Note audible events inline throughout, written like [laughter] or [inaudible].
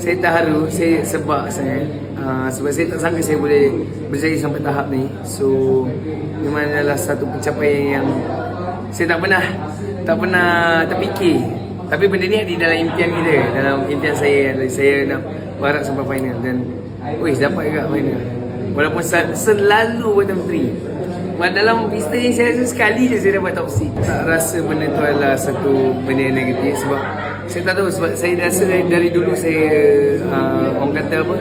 saya terharu saya sebab saya uh, sebab saya tak sangka saya boleh berjaya sampai tahap ni. So memang adalah satu pencapaian yang saya tak pernah tak pernah terfikir. Tapi benda ni ada dalam impian kita. Dalam impian saya saya nak berharap sampai final. Dan wih dapat juga final. Walaupun sel- selalu bottom 3 dalam pista ni saya rasa sekali je saya dapat top 6 tak rasa benda tu adalah satu benda yang negatif sebab saya tak tahu sebab saya rasa dari, dari dulu saya uh, orang kata apa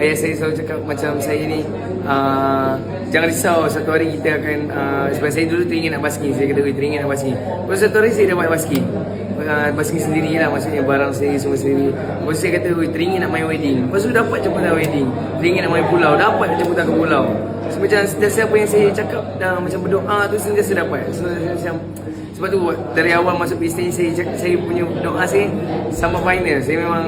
ayah saya selalu cakap macam saya ni uh, jangan risau satu hari kita akan uh, sebab saya dulu teringin nak basking saya kata "Weh, teringin nak basking. Lepas satu hari saya dapat basking uh, basking sendiri lah maksudnya barang saya semua sendiri lepas saya kata "Weh, teringin nak main wedding lepas tu dapat jemputan wedding teringin nak main pulau dapat jemputan ke pulau so, macam sentiasa apa yang saya cakap dah macam berdoa tu sentiasa dapat so, macam sebab tu dari awal masuk ni saya saya punya doa saya sampai final. Saya memang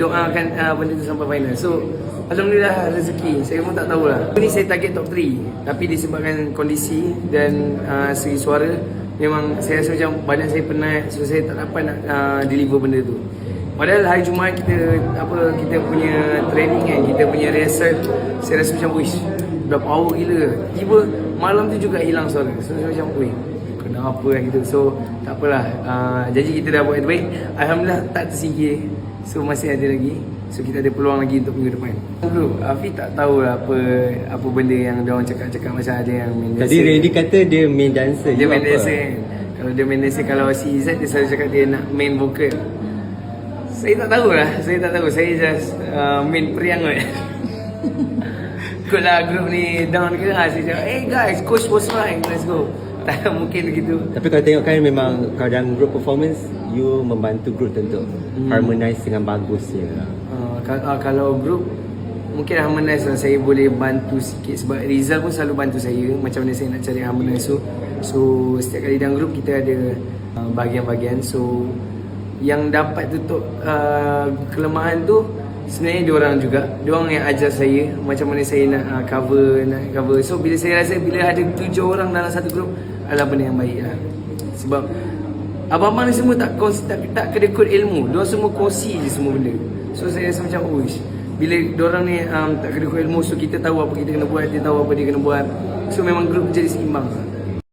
doakan uh, benda tu sampai final. So alhamdulillah rezeki. Saya pun tak tahulah. Ini saya target top 3 tapi disebabkan kondisi dan uh, segi suara memang saya rasa macam badan saya penat so saya tak dapat nak uh, deliver benda tu. Padahal hari Jumaat kita apa kita punya training kan, kita punya rehearsal saya rasa macam wish dah power gila. Tiba malam tu juga hilang suara. So saya macam wih kenapa kan gitu so tak apalah uh, janji kita dah buat yang terbaik Alhamdulillah tak tersingkir so masih ada lagi so kita ada peluang lagi untuk minggu depan. Bro, Afi tak tahu lah apa apa benda yang dia orang cakap-cakap macam ada yang main Tadi dancer. Randy kata dia main dancer. dia main dancer. Kan kalau dia main dancer kalau si Izzat dia selalu cakap dia nak main vocal saya tak tahu lah saya tak tahu. Saya just uh, main periang kot. [laughs] Ikut lah group ni down ke? Ha, Saya cakap Eh guys coach was right Let's go [laughs] mungkin begitu Tapi kalau tengok kan memang kalau dalam group performance you membantu group untuk Hmm. harmonize dengan bagusnya. Uh, kalau, uh, kalau group mungkin harmonize lah. Saya boleh bantu sikit sebab Rizal pun selalu bantu saya. Macam mana saya nak cari harmonize. So so setiap kali dalam group kita ada uh, bahagian-bahagian. So yang dapat tutup uh, kelemahan tu sebenarnya dia orang juga. Dia orang yang ajar saya macam mana saya nak uh, cover nak cover. So bila saya rasa bila ada tujuh orang dalam satu group adalah benda yang baik lah sebab Abang-abang ni semua tak tak, tak kod ilmu. Diorang semua kongsi je semua benda. So saya rasa macam uish. Bila diorang ni um, tak kod ilmu so kita tahu apa kita kena buat, dia tahu apa dia kena buat. So memang grup jadi seimbang.